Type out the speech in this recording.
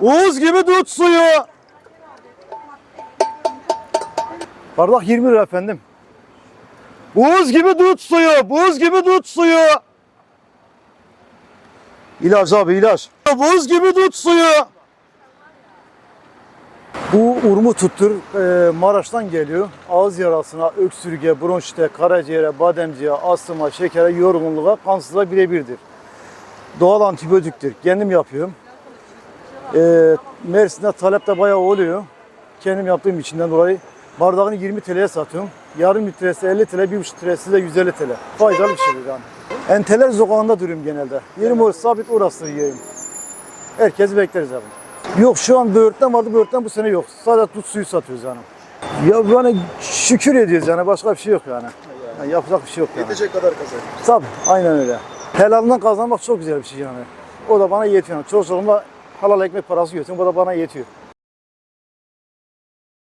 Buz gibi dut suyu. Bardak 20 lira efendim. Buz gibi dut suyu. Buz gibi dut suyu. İlaç abi ilaç. Buz gibi dut suyu. Bu urmu tuttur e, Maraş'tan geliyor. Ağız yarasına, öksürüğe, bronşite, karaciğere, bademciğe, astıma, şekere, yorgunluğa, kansızlığa birebirdir. Doğal antibiyotiktir. Kendim yapıyorum. E, Mersin'de talep de bayağı oluyor. Kendim yaptığım içinden dolayı bardağını 20 TL'ye satıyorum. Yarım litresi 50 TL, 1,5 litresi de 150 TL. Faydalı bir şeydir yani. Enteler sokağında duruyorum genelde. Yerim orası sabit orası yerim. Herkesi bekleriz abi. Yok şu an böğürtlen vardı böğürtlen bu sene yok. Sadece tut suyu satıyoruz yani. Ya yani şükür ediyoruz yani başka bir şey yok yani. Yani yapacak bir şey yok yani. Yetecek kadar kazanır. Tabii aynen öyle. Helalından kazanmak çok güzel bir şey yani. O da bana yetiyor. Yani. Halal ekmek parası götürüyorum. O da bana yetiyor.